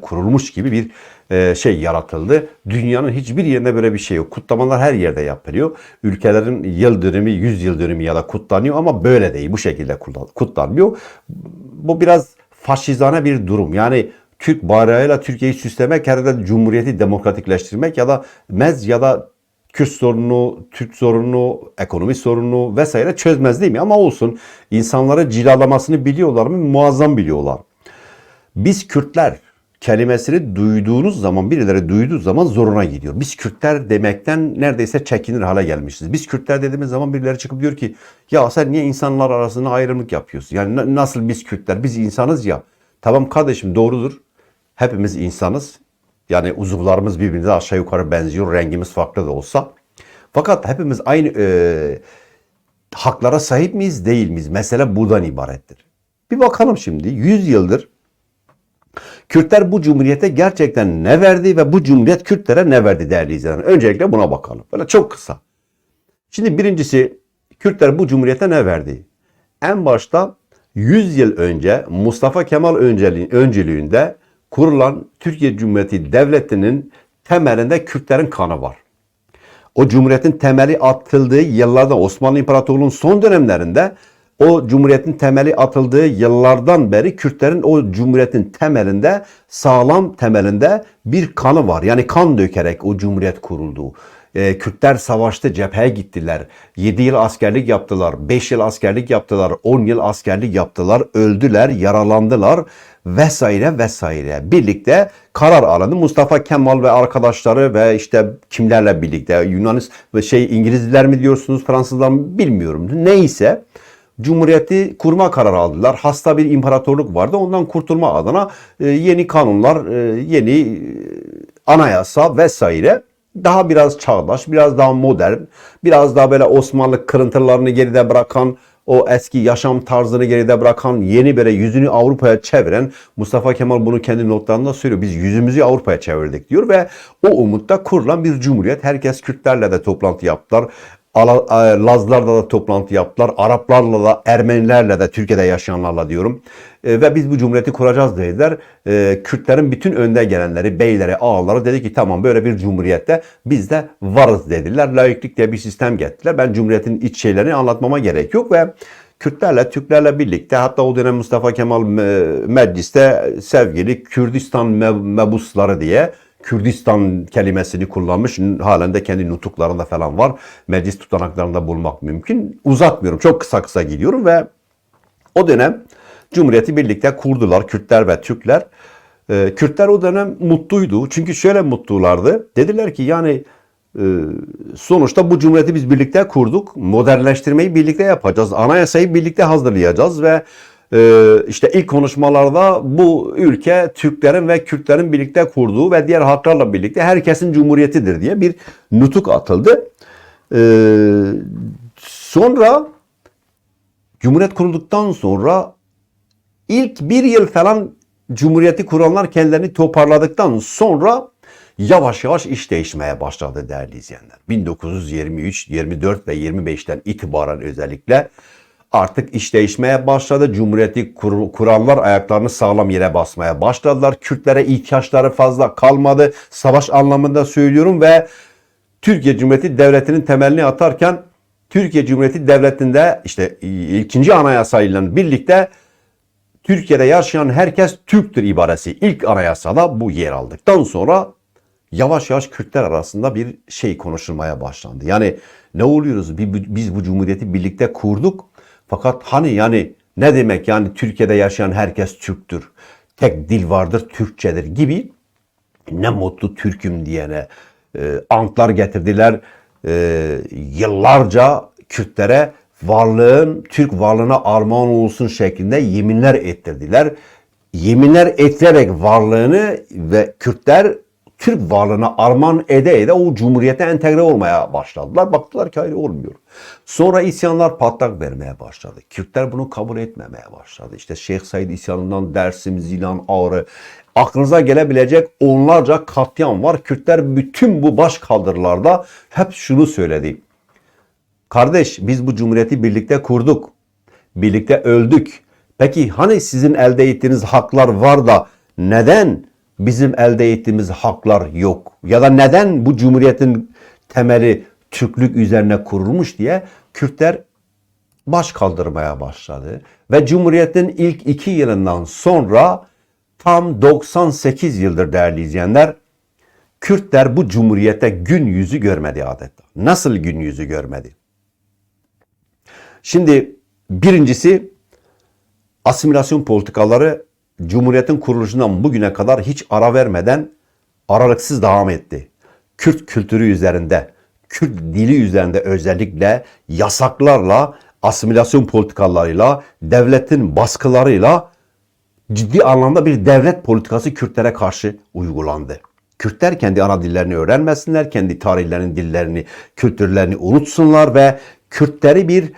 kurulmuş gibi bir e, şey yaratıldı. Dünyanın hiçbir yerinde böyle bir şey yok. Kutlamalar her yerde yapılıyor. Ülkelerin yıl dönümü, yüz yıl dönümü ya da kutlanıyor ama böyle değil. Bu şekilde kutlan- kutlanmıyor. Bu biraz faşizane bir durum. Yani Türk bayrağıyla Türkiye'yi süslemek herhalde Cumhuriyeti demokratikleştirmek ya da mez ya da Kürt sorununu, Türk sorununu, ekonomi sorununu vesaire çözmez değil mi? Ama olsun insanları cilalamasını biliyorlar mı? Muazzam biliyorlar. Biz Kürtler kelimesini duyduğunuz zaman birileri duyduğu zaman zoruna gidiyor. Biz Kürtler demekten neredeyse çekinir hale gelmişiz. Biz Kürtler dediğimiz zaman birileri çıkıp diyor ki ya sen niye insanlar arasında ayrımlık yapıyorsun? Yani na- nasıl biz Kürtler? Biz insanız ya. Tamam kardeşim doğrudur. Hepimiz insanız. Yani uzuvlarımız birbirine aşağı yukarı benziyor. Rengimiz farklı da olsa. Fakat hepimiz aynı e, haklara sahip miyiz değil miyiz? Mesele buradan ibarettir. Bir bakalım şimdi 100 yıldır Kürtler bu cumhuriyete gerçekten ne verdi ve bu cumhuriyet Kürtlere ne verdi değerli izleyenler? Öncelikle buna bakalım. Böyle çok kısa. Şimdi birincisi Kürtler bu cumhuriyete ne verdi? En başta 100 yıl önce Mustafa Kemal önceliği- öncülüğünde kurulan Türkiye Cumhuriyeti Devleti'nin temelinde Kürtlerin kanı var. O cumhuriyetin temeli atıldığı yıllarda Osmanlı İmparatorluğu'nun son dönemlerinde o cumhuriyetin temeli atıldığı yıllardan beri Kürtlerin o cumhuriyetin temelinde sağlam temelinde bir kanı var. Yani kan dökerek o cumhuriyet kuruldu. Ee, Kürtler savaştı, cepheye gittiler. 7 yıl askerlik yaptılar, 5 yıl askerlik yaptılar, 10 yıl askerlik yaptılar, öldüler, yaralandılar vesaire vesaire. Birlikte karar alındı. Mustafa Kemal ve arkadaşları ve işte kimlerle birlikte Yunanis ve şey İngilizler mi diyorsunuz, Fransızlar mı bilmiyorum. Neyse Cumhuriyeti kurma kararı aldılar. Hasta bir imparatorluk vardı. Ondan kurtulma adına e, yeni kanunlar, e, yeni e, anayasa vesaire daha biraz çağdaş, biraz daha modern, biraz daha böyle Osmanlı kırıntılarını geride bırakan, o eski yaşam tarzını geride bırakan, yeni böyle yüzünü Avrupa'ya çeviren Mustafa Kemal bunu kendi notlarında söylüyor. Biz yüzümüzü Avrupa'ya çevirdik diyor ve o umutta kurulan bir cumhuriyet. Herkes Kürtlerle de toplantı yaptılar. E, Lazlarla da toplantı yaptılar. Araplarla da, Ermenilerle de, Türkiye'de yaşayanlarla diyorum. E, ve biz bu cumhuriyeti kuracağız dediler. E, Kürtlerin bütün önde gelenleri, beyleri, ağaları dedi ki tamam böyle bir cumhuriyette biz de varız dediler. Laiklik diye bir sistem getirdiler. Ben cumhuriyetin iç şeylerini anlatmama gerek yok ve Kürtlerle, Türklerle birlikte hatta o dönem Mustafa Kemal me- mecliste sevgili Kürdistan me- mebusları diye Kürdistan kelimesini kullanmış. Halen de kendi nutuklarında falan var. Meclis tutanaklarında bulmak mümkün. Uzatmıyorum. Çok kısa kısa gidiyorum ve o dönem Cumhuriyeti birlikte kurdular Kürtler ve Türkler. Ee, Kürtler o dönem mutluydu. Çünkü şöyle mutlulardı. Dediler ki yani e, sonuçta bu cumhuriyeti biz birlikte kurduk. Modernleştirmeyi birlikte yapacağız. Anayasayı birlikte hazırlayacağız ve işte ilk konuşmalarda bu ülke Türklerin ve Kürtlerin birlikte kurduğu ve diğer halklarla birlikte herkesin cumhuriyetidir diye bir nutuk atıldı. Ee, sonra Cumhuriyet kurulduktan sonra ilk bir yıl falan Cumhuriyeti kuranlar kendilerini toparladıktan sonra yavaş yavaş iş değişmeye başladı değerli izleyenler. 1923, 24 ve 25'ten itibaren özellikle artık iş değişmeye başladı. Cumhuriyeti kur- kuranlar ayaklarını sağlam yere basmaya başladılar. Kürtlere ihtiyaçları fazla kalmadı. Savaş anlamında söylüyorum ve Türkiye Cumhuriyeti Devleti'nin temelini atarken Türkiye Cumhuriyeti Devleti'nde işte ikinci anayasayla birlikte Türkiye'de yaşayan herkes Türktür ibaresi ilk anayasada bu yer aldıktan sonra yavaş yavaş Kürtler arasında bir şey konuşulmaya başlandı. Yani ne oluyoruz? Bi- Biz bu cumhuriyeti birlikte kurduk. Fakat hani yani ne demek yani Türkiye'de yaşayan herkes Türktür. Tek dil vardır Türkçedir gibi ne mutlu Türk'üm diyene e, antlar getirdiler. E, yıllarca Kürtlere varlığın Türk varlığına armağan olsun şeklinde yeminler ettirdiler. Yeminler ettirerek varlığını ve Kürtler Türk varlığına armağan ede ede o cumhuriyete entegre olmaya başladılar. Baktılar ki hayır olmuyor. Sonra isyanlar patlak vermeye başladı. Kürtler bunu kabul etmemeye başladı. İşte Şeyh Said isyanından Dersim, Zilan, Ağrı aklınıza gelebilecek onlarca katliam var. Kürtler bütün bu baş kaldırılarda hep şunu söyledi. Kardeş biz bu cumhuriyeti birlikte kurduk. Birlikte öldük. Peki hani sizin elde ettiğiniz haklar var da neden bizim elde ettiğimiz haklar yok? Ya da neden bu cumhuriyetin temeli Türklük üzerine kurulmuş diye Kürtler baş kaldırmaya başladı. Ve Cumhuriyet'in ilk iki yılından sonra tam 98 yıldır değerli izleyenler Kürtler bu cumhuriyete gün yüzü görmedi adeta. Nasıl gün yüzü görmedi? Şimdi birincisi asimilasyon politikaları Cumhuriyet'in kuruluşundan bugüne kadar hiç ara vermeden aralıksız devam etti. Kürt kültürü üzerinde, Kürt dili üzerinde özellikle yasaklarla, asimilasyon politikalarıyla, devletin baskılarıyla ciddi anlamda bir devlet politikası Kürtlere karşı uygulandı. Kürtler kendi ana dillerini öğrenmesinler, kendi tarihlerini, dillerini, kültürlerini unutsunlar ve Kürtleri bir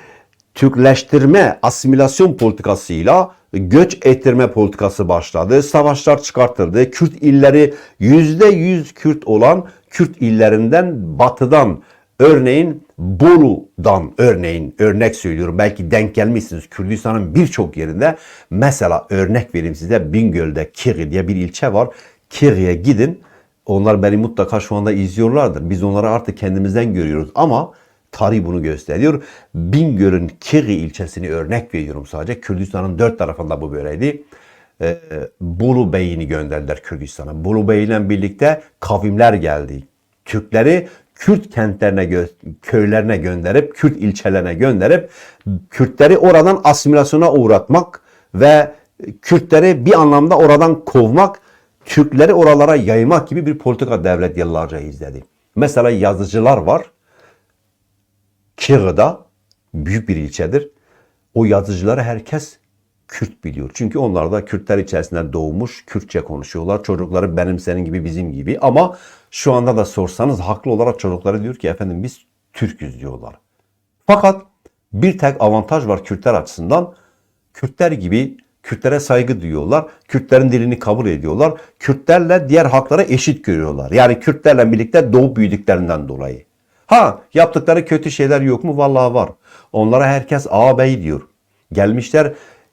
Türkleştirme, asimilasyon politikasıyla göç ettirme politikası başladı. Savaşlar çıkartıldı. Kürt illeri yüzde yüz Kürt olan Kürt illerinden batıdan örneğin Bolu'dan örneğin örnek söylüyorum belki denk gelmişsiniz Kürdistan'ın birçok yerinde mesela örnek vereyim size Bingöl'de Kiri diye bir ilçe var. Kiri'ye gidin onlar beni mutlaka şu anda izliyorlardır. Biz onları artık kendimizden görüyoruz ama tarih bunu gösteriyor. Bingöl'ün Kiri ilçesini örnek veriyorum sadece. Kürdistan'ın dört tarafında bu böyleydi. Ee, Bolu Bey'ini gönderdiler Kürdistan'a. Bolu Bey ile birlikte kavimler geldi. Türkleri Kürt kentlerine, köylerine gönderip, Kürt ilçelerine gönderip Kürtleri oradan asimilasyona uğratmak ve Kürtleri bir anlamda oradan kovmak, Türkleri oralara yaymak gibi bir politika devlet yıllarca izledi. Mesela yazıcılar var. Kırı'da büyük bir ilçedir. O yazıcıları herkes Kürt biliyor. Çünkü onlar da Kürtler içerisinde doğmuş, Kürtçe konuşuyorlar. Çocukları benim senin gibi bizim gibi. Ama şu anda da sorsanız haklı olarak çocukları diyor ki efendim biz Türk'üz diyorlar. Fakat bir tek avantaj var Kürtler açısından. Kürtler gibi Kürtlere saygı duyuyorlar. Kürtlerin dilini kabul ediyorlar. Kürtlerle diğer halklara eşit görüyorlar. Yani Kürtlerle birlikte doğup büyüdüklerinden dolayı. Ha yaptıkları kötü şeyler yok mu? Vallahi var. Onlara herkes ağabey diyor. Gelmişler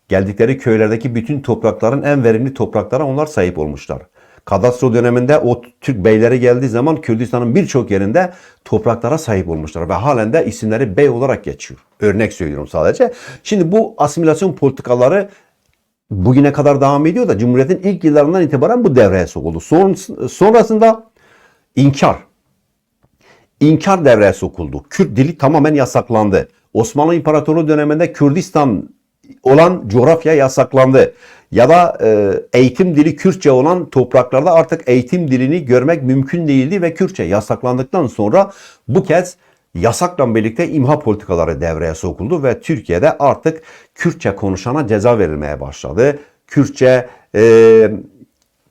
geldikleri köylerdeki bütün toprakların en verimli topraklara onlar sahip olmuşlar. Kadastro döneminde o Türk beyleri geldiği zaman Kürdistan'ın birçok yerinde topraklara sahip olmuşlar ve halen de isimleri bey olarak geçiyor. Örnek söylüyorum sadece. Şimdi bu asimilasyon politikaları bugüne kadar devam ediyor da Cumhuriyet'in ilk yıllarından itibaren bu devreye sokuldu. Son, sonrasında inkar. İnkar devreye sokuldu. Kürt dili tamamen yasaklandı. Osmanlı İmparatorluğu döneminde Kürdistan olan coğrafya yasaklandı. Ya da e, eğitim dili Kürtçe olan topraklarda artık eğitim dilini görmek mümkün değildi ve Kürtçe yasaklandıktan sonra bu kez yasakla birlikte imha politikaları devreye sokuldu ve Türkiye'de artık Kürtçe konuşana ceza verilmeye başladı. Kürtçe e,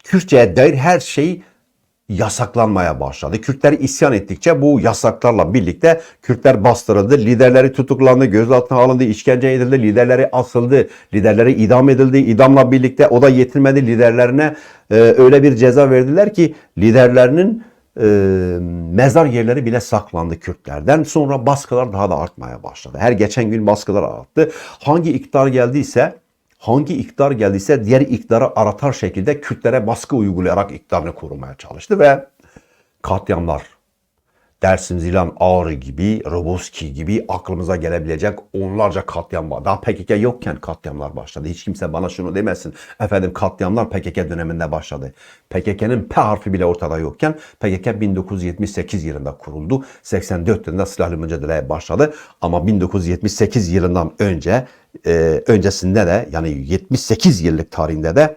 Kürtçe'ye dair her şey yasaklanmaya başladı. Kürtler isyan ettikçe bu yasaklarla birlikte Kürtler bastırıldı, liderleri tutuklandı, gözaltına alındı, işkence edildi, liderleri asıldı, liderleri idam edildi. İdamla birlikte o da yetinmedi liderlerine e, öyle bir ceza verdiler ki liderlerinin e, mezar yerleri bile saklandı Kürtlerden. Sonra baskılar daha da artmaya başladı. Her geçen gün baskılar arttı. Hangi iktidar geldiyse hangi iktidar geldiyse diğer iktidarı aratar şekilde Kürtlere baskı uygulayarak iktidarını korumaya çalıştı ve katliamlar Dersim Zilan Ağrı gibi, Roboski gibi aklımıza gelebilecek onlarca katliam var. Daha PKK yokken katliamlar başladı. Hiç kimse bana şunu demesin. Efendim katliamlar PKK döneminde başladı. PKK'nın P harfi bile ortada yokken PKK 1978 yılında kuruldu. 84 yılında silahlı mücadeleye başladı. Ama 1978 yılından önce e, öncesinde de yani 78 yıllık tarihinde de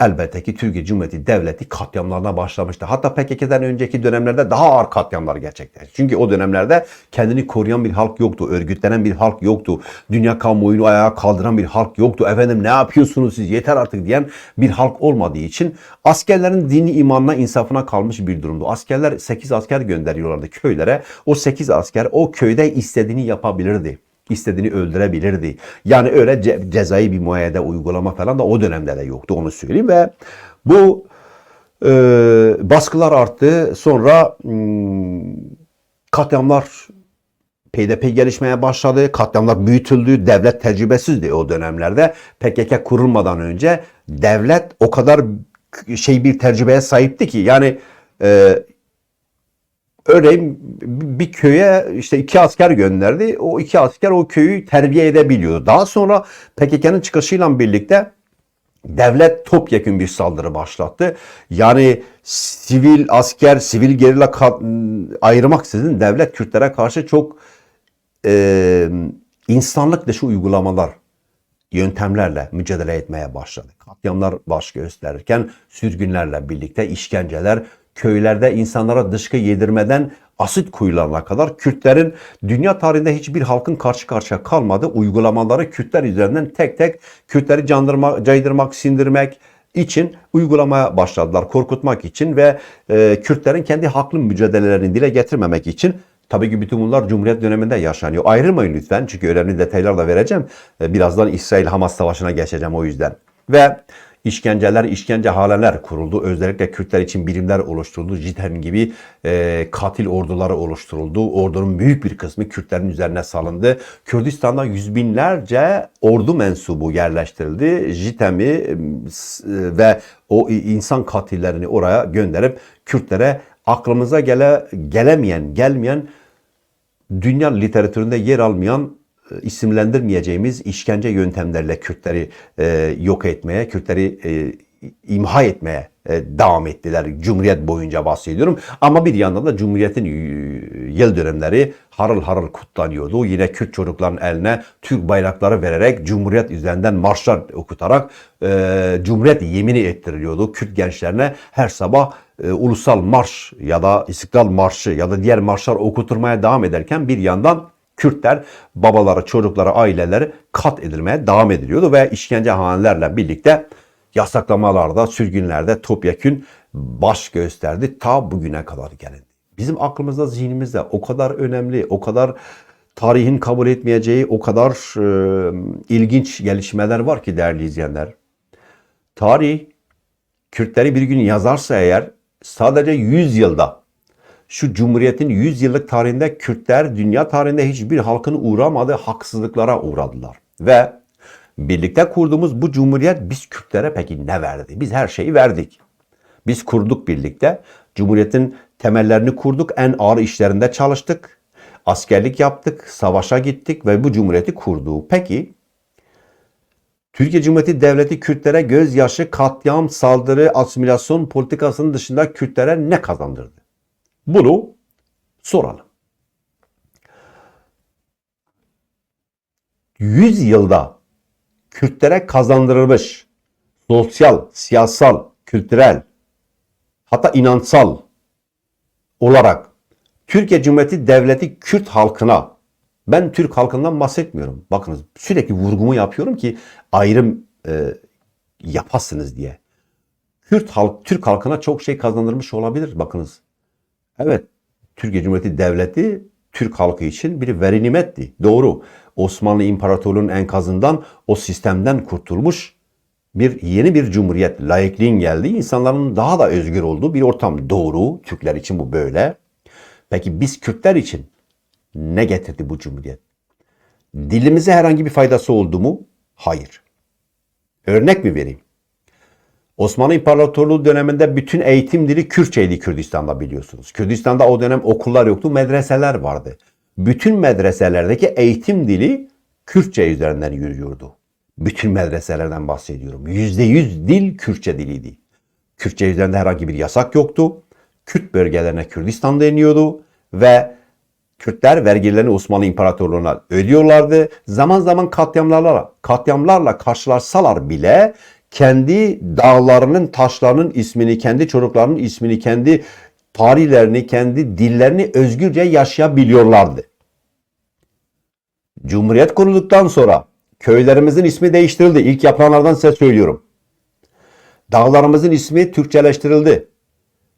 elbette ki Türkiye Cumhuriyeti Devleti katliamlarına başlamıştı. Hatta PKK'den önceki dönemlerde daha ağır katliamlar gerçekleşti. Çünkü o dönemlerde kendini koruyan bir halk yoktu. Örgütlenen bir halk yoktu. Dünya kamuoyunu ayağa kaldıran bir halk yoktu. Efendim ne yapıyorsunuz siz yeter artık diyen bir halk olmadığı için askerlerin dini imanına insafına kalmış bir durumdu. Askerler 8 asker gönderiyorlardı köylere. O 8 asker o köyde istediğini yapabilirdi istediğini öldürebilirdi. Yani öyle ce- cezai bir muayyede uygulama falan da o dönemde de yoktu onu söyleyeyim ve bu e, baskılar arttı. Sonra hmm, katliamlar PDP gelişmeye başladı. Katliamlar büyütüldü. Devlet tecrübesizdi o dönemlerde. PKK kurulmadan önce devlet o kadar şey bir tecrübeye sahipti ki yani e, örneğin bir köye işte iki asker gönderdi. O iki asker o köyü terbiye edebiliyordu. Daha sonra PKK'nın çıkışıyla birlikte devlet topyekun bir saldırı başlattı. Yani sivil asker, sivil gerilla ayırmaksızın devlet Kürtlere karşı çok e, insanlık dışı uygulamalar, yöntemlerle mücadele etmeye başladı. Katliamlar baş gösterirken sürgünlerle birlikte işkenceler, köylerde insanlara dışkı yedirmeden asit kuyularına kadar Kürtlerin dünya tarihinde hiçbir halkın karşı karşıya kalmadığı uygulamaları Kürtler üzerinden tek tek Kürtleri candırma, caydırmak, sindirmek için uygulamaya başladılar. Korkutmak için ve e, Kürtlerin kendi haklı mücadelelerini dile getirmemek için Tabii ki bütün bunlar Cumhuriyet döneminde yaşanıyor. Ayrılmayın lütfen çünkü önemli detaylar da vereceğim. E, Birazdan İsrail-Hamas savaşına geçeceğim o yüzden. Ve işkenceler, işkence haleler kuruldu. Özellikle Kürtler için birimler oluşturuldu. JITEM gibi e, katil orduları oluşturuldu. Ordunun büyük bir kısmı Kürtlerin üzerine salındı. Kürdistan'da yüz binlerce ordu mensubu yerleştirildi. JITEM'i e, ve o insan katillerini oraya gönderip Kürtlere aklımıza gele, gelemeyen, gelmeyen dünya literatüründe yer almayan isimlendirmeyeceğimiz işkence yöntemlerle Kürtleri e, yok etmeye, Kürtleri e, imha etmeye e, devam ettiler. Cumhuriyet boyunca bahsediyorum. Ama bir yandan da Cumhuriyet'in y- yıl dönemleri harıl harıl kutlanıyordu. Yine Kürt çocukların eline Türk bayrakları vererek Cumhuriyet üzerinden marşlar okutarak e, Cumhuriyet yemini ettiriliyordu. Kürt gençlerine her sabah e, ulusal marş ya da İstiklal Marşı ya da diğer marşlar okutulmaya devam ederken bir yandan Kürtler babaları, çocukları, aileleri kat edilmeye devam ediliyordu ve işkencehanelerle birlikte yasaklamalarda, sürgünlerde topyekün baş gösterdi ta bugüne kadar gelindi. Bizim aklımızda, zihnimizde o kadar önemli, o kadar tarihin kabul etmeyeceği, o kadar e, ilginç gelişmeler var ki değerli izleyenler. Tarih Kürtleri bir gün yazarsa eğer sadece 100 yılda şu Cumhuriyet'in 100 yıllık tarihinde Kürtler dünya tarihinde hiçbir halkın uğramadığı haksızlıklara uğradılar. Ve birlikte kurduğumuz bu Cumhuriyet biz Kürtlere peki ne verdi? Biz her şeyi verdik. Biz kurduk birlikte. Cumhuriyet'in temellerini kurduk. En ağır işlerinde çalıştık. Askerlik yaptık. Savaşa gittik ve bu Cumhuriyeti kurduk. Peki Türkiye Cumhuriyeti Devleti Kürtlere gözyaşı, katliam, saldırı, asimilasyon politikasının dışında Kürtlere ne kazandırdı? Bunu soralım. 100 yılda Kürtlere kazandırılmış sosyal, siyasal, kültürel hatta inansal olarak Türkiye Cumhuriyeti Devleti Kürt halkına ben Türk halkından bahsetmiyorum. Bakınız sürekli vurgumu yapıyorum ki ayrım e, yapasınız diye. Kürt halk, Türk halkına çok şey kazandırmış olabilir. Bakınız. Evet, Türkiye Cumhuriyeti Devleti Türk halkı için bir veri nimetti. Doğru. Osmanlı İmparatorluğu'nun enkazından o sistemden kurtulmuş bir yeni bir cumhuriyet, laikliğin geldiği, insanların daha da özgür olduğu bir ortam. Doğru. Türkler için bu böyle. Peki biz Kürtler için ne getirdi bu cumhuriyet? Dilimize herhangi bir faydası oldu mu? Hayır. Örnek mi vereyim? Osmanlı İmparatorluğu döneminde bütün eğitim dili Kürtçeydi Kürdistan'da biliyorsunuz. Kürdistan'da o dönem okullar yoktu, medreseler vardı. Bütün medreselerdeki eğitim dili Kürtçe üzerinden yürüyordu. Bütün medreselerden bahsediyorum. Yüzde yüz dil Kürtçe diliydi. Kürtçe üzerinde herhangi bir yasak yoktu. Kürt bölgelerine Kürdistan deniyordu ve Kürtler vergilerini Osmanlı İmparatorluğu'na ödüyorlardı. Zaman zaman katliamlarla, katliamlarla karşılaşsalar bile kendi dağlarının, taşlarının ismini, kendi çocuklarının ismini, kendi tarihlerini, kendi dillerini özgürce yaşayabiliyorlardı. Cumhuriyet kurulduktan sonra köylerimizin ismi değiştirildi. İlk yapılanlardan size söylüyorum. Dağlarımızın ismi Türkçeleştirildi.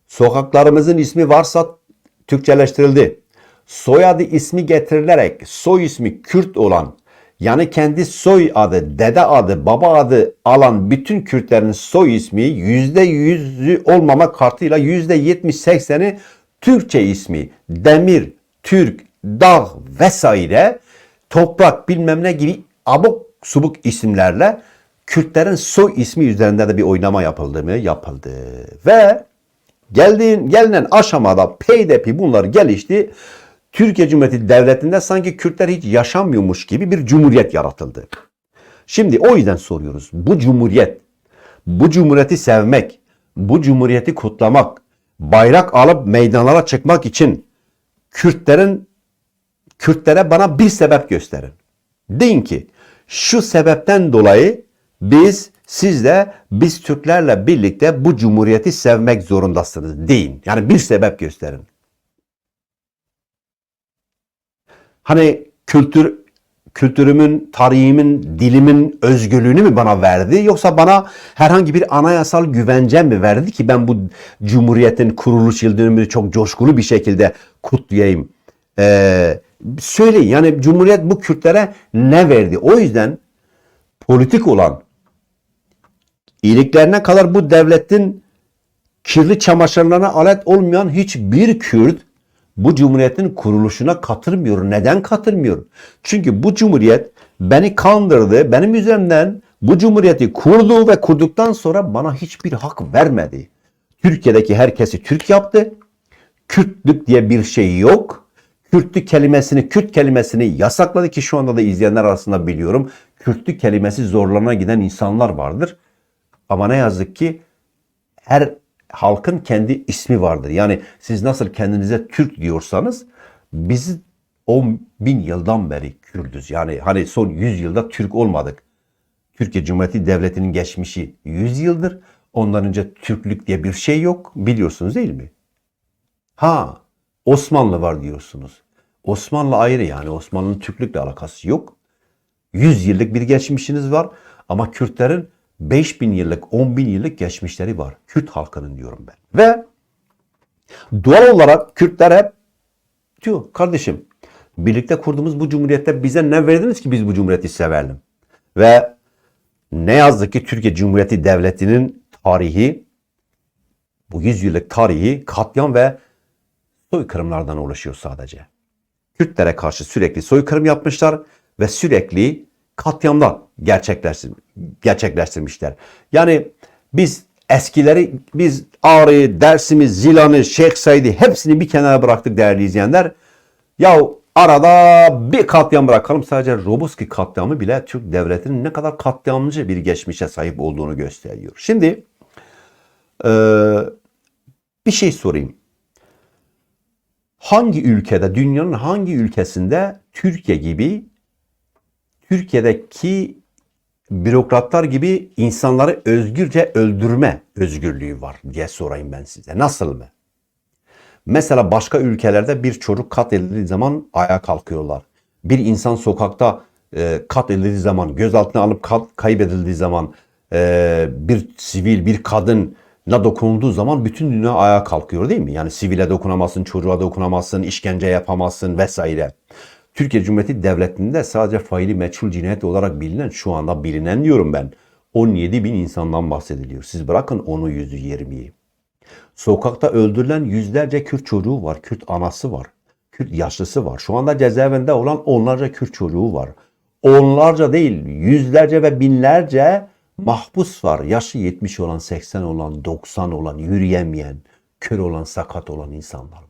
Sokaklarımızın ismi varsa Türkçeleştirildi. Soyadı ismi getirilerek soy ismi Kürt olan yani kendi soy adı, dede adı, baba adı alan bütün Kürtlerin soy ismi yüzde yüzü olmama kartıyla yüzde yetmiş sekseni Türkçe ismi. Demir, Türk, dağ vesaire toprak bilmem ne gibi abuk subuk isimlerle Kürtlerin soy ismi üzerinde de bir oynama yapıldı mı? Yapıldı. Ve geldiğin, gelinen aşamada peydepi bunlar gelişti. Türkiye Cumhuriyeti Devleti'nde sanki Kürtler hiç yaşamıyormuş gibi bir cumhuriyet yaratıldı. Şimdi o yüzden soruyoruz. Bu cumhuriyet, bu cumhuriyeti sevmek, bu cumhuriyeti kutlamak, bayrak alıp meydanlara çıkmak için Kürtlerin Kürtlere bana bir sebep gösterin. Deyin ki şu sebepten dolayı biz sizle biz Türklerle birlikte bu cumhuriyeti sevmek zorundasınız deyin. Yani bir sebep gösterin. Hani kültür kültürümün, tarihimin, dilimin özgürlüğünü mü bana verdi yoksa bana herhangi bir anayasal güvence mi verdi ki ben bu cumhuriyetin kuruluş yıl dönümünü çok coşkulu bir şekilde kutlayayım? Ee, söyleyin yani cumhuriyet bu Kürtlere ne verdi? O yüzden politik olan iyiliklerine kadar bu devletin kirli çamaşırlarına alet olmayan hiçbir Kürt bu cumhuriyetin kuruluşuna katılmıyor. Neden katılmıyor? Çünkü bu cumhuriyet beni kandırdı. Benim üzerimden bu cumhuriyeti kurdu ve kurduktan sonra bana hiçbir hak vermedi. Türkiye'deki herkesi Türk yaptı. Kürtlük diye bir şey yok. Kürtlük kelimesini, Kürt kelimesini yasakladı ki şu anda da izleyenler arasında biliyorum. Kürtlük kelimesi zorlarına giden insanlar vardır. Ama ne yazık ki her halkın kendi ismi vardır. Yani siz nasıl kendinize Türk diyorsanız biz 10 bin yıldan beri Kürdüz. Yani hani son 100 yılda Türk olmadık. Türkiye Cumhuriyeti Devleti'nin geçmişi 100 yıldır. Ondan önce Türklük diye bir şey yok. Biliyorsunuz değil mi? Ha Osmanlı var diyorsunuz. Osmanlı ayrı yani. Osmanlı'nın Türklükle alakası yok. 100 yıllık bir geçmişiniz var. Ama Kürtlerin 5000 yıllık, 10 bin yıllık geçmişleri var. Kürt halkının diyorum ben. Ve doğal olarak Kürtler hep diyor kardeşim birlikte kurduğumuz bu cumhuriyette bize ne verdiniz ki biz bu cumhuriyeti sevelim? Ve ne yazık ki Türkiye Cumhuriyeti Devleti'nin tarihi bu 100 yıllık tarihi katliam ve soykırımlardan oluşuyor sadece. Kürtlere karşı sürekli soykırım yapmışlar ve sürekli katliamlar gerçekleştir, gerçekleştirmişler. Yani biz eskileri, biz Ağrı'yı, Dersim'i, Zilan'ı, Şeyh Said'i hepsini bir kenara bıraktık değerli izleyenler. Ya arada bir katliam bırakalım. Sadece Roboski katliamı bile Türk devletinin ne kadar katliamcı bir geçmişe sahip olduğunu gösteriyor. Şimdi e, bir şey sorayım. Hangi ülkede, dünyanın hangi ülkesinde Türkiye gibi Türkiye'deki bürokratlar gibi insanları özgürce öldürme özgürlüğü var diye sorayım ben size. Nasıl mı? Mesela başka ülkelerde bir çocuk katledildiği zaman ayağa kalkıyorlar. Bir insan sokakta e, katledildiği zaman, gözaltına alıp kat, kaybedildiği zaman, e, bir sivil, bir kadın na dokunulduğu zaman bütün dünya ayağa kalkıyor değil mi? Yani sivile dokunamazsın, çocuğa dokunamazsın, işkence yapamazsın vesaire. Türkiye Cumhuriyeti Devleti'nde sadece faili meçhul cinayet olarak bilinen, şu anda bilinen diyorum ben, 17 bin insandan bahsediliyor. Siz bırakın onu yüzü yirmiyi. Sokakta öldürülen yüzlerce Kürt çocuğu var, Kürt anası var, Kürt yaşlısı var. Şu anda cezaevinde olan onlarca Kürt çocuğu var. Onlarca değil, yüzlerce ve binlerce mahpus var. Yaşı 70 olan, 80 olan, 90 olan, yürüyemeyen, kör olan, sakat olan insanlar var.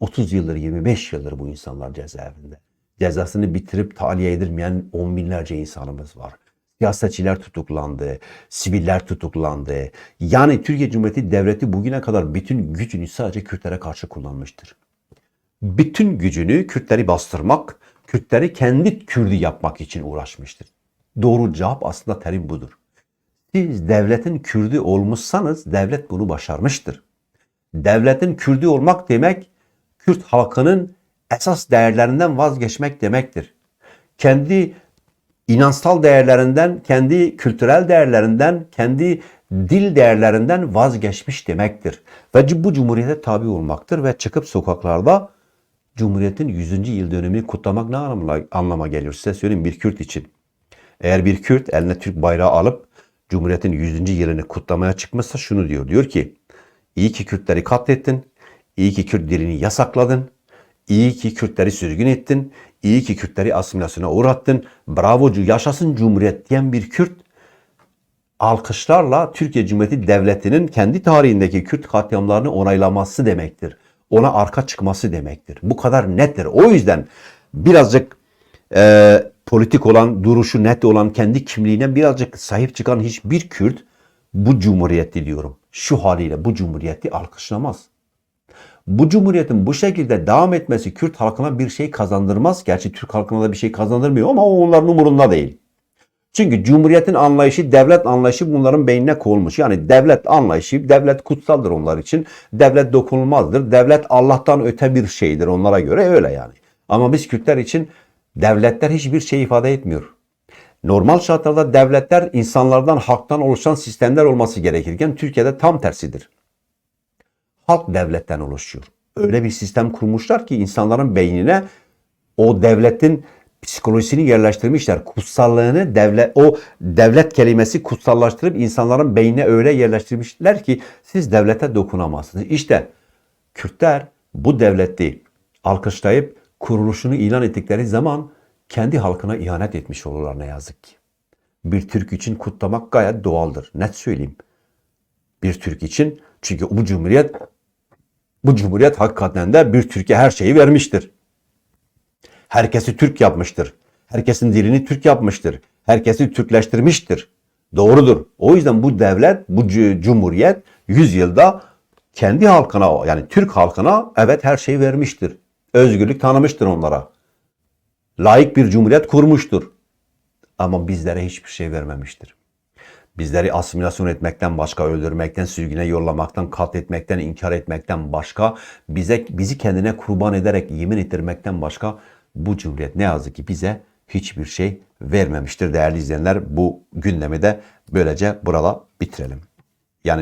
30 yıldır, 25 yıldır bu insanlar cezaevinde cezasını bitirip tahliye edilmeyen on binlerce insanımız var. Siyasetçiler tutuklandı, siviller tutuklandı. Yani Türkiye Cumhuriyeti Devleti bugüne kadar bütün gücünü sadece Kürtlere karşı kullanmıştır. Bütün gücünü Kürtleri bastırmak, Kürtleri kendi Kürdü yapmak için uğraşmıştır. Doğru cevap aslında terim budur. Siz devletin Kürdü olmuşsanız devlet bunu başarmıştır. Devletin Kürdü olmak demek Kürt halkının esas değerlerinden vazgeçmek demektir. Kendi inansal değerlerinden, kendi kültürel değerlerinden, kendi dil değerlerinden vazgeçmiş demektir. Ve bu cumhuriyete tabi olmaktır ve çıkıp sokaklarda Cumhuriyet'in 100. yıl dönümünü kutlamak ne anlama, anlama geliyor size söyleyeyim bir Kürt için. Eğer bir Kürt eline Türk bayrağı alıp Cumhuriyet'in 100. yılını kutlamaya çıkmışsa şunu diyor. Diyor ki iyi ki Kürtleri katlettin, iyi ki Kürt dilini yasakladın, İyi ki Kürtleri sürgün ettin. İyi ki Kürtleri asimilasyona uğrattın. Bravo yaşasın Cumhuriyet diyen bir Kürt alkışlarla Türkiye Cumhuriyeti Devleti'nin kendi tarihindeki Kürt katliamlarını onaylaması demektir. Ona arka çıkması demektir. Bu kadar nettir. O yüzden birazcık e, politik olan, duruşu net olan, kendi kimliğine birazcık sahip çıkan hiçbir Kürt bu cumhuriyeti diyorum. Şu haliyle bu cumhuriyeti alkışlamaz. Bu cumhuriyetin bu şekilde devam etmesi Kürt halkına bir şey kazandırmaz. Gerçi Türk halkına da bir şey kazandırmıyor ama o onların umurunda değil. Çünkü cumhuriyetin anlayışı, devlet anlayışı bunların beynine konulmuş. Yani devlet anlayışı, devlet kutsaldır onlar için. Devlet dokunulmazdır. Devlet Allah'tan öte bir şeydir onlara göre öyle yani. Ama biz Kürtler için devletler hiçbir şey ifade etmiyor. Normal şartlarda devletler insanlardan, halktan oluşan sistemler olması gerekirken Türkiye'de tam tersidir. Halk devletten oluşuyor. Öyle bir sistem kurmuşlar ki insanların beynine o devletin psikolojisini yerleştirmişler. Kutsallığını devlet o devlet kelimesi kutsallaştırıp insanların beynine öyle yerleştirmişler ki siz devlete dokunamazsınız. İşte Kürtler bu devleti alkışlayıp kuruluşunu ilan ettikleri zaman kendi halkına ihanet etmiş olurlar ne yazık ki. Bir Türk için kutlamak gayet doğaldır. Net söyleyeyim. Bir Türk için çünkü bu cumhuriyet bu cumhuriyet hakikaten de bir Türkiye her şeyi vermiştir. Herkesi Türk yapmıştır. Herkesin dilini Türk yapmıştır. Herkesi Türkleştirmiştir. Doğrudur. O yüzden bu devlet, bu cu- cumhuriyet 100 yılda kendi halkına yani Türk halkına evet her şeyi vermiştir. Özgürlük tanımıştır onlara. Layık bir cumhuriyet kurmuştur. Ama bizlere hiçbir şey vermemiştir. Bizleri asimilasyon etmekten başka, öldürmekten, sürgüne yollamaktan, katletmekten, inkar etmekten başka, bize bizi kendine kurban ederek yemin ettirmekten başka bu cumhuriyet ne yazık ki bize hiçbir şey vermemiştir değerli izleyenler. Bu gündemi de böylece burada bitirelim.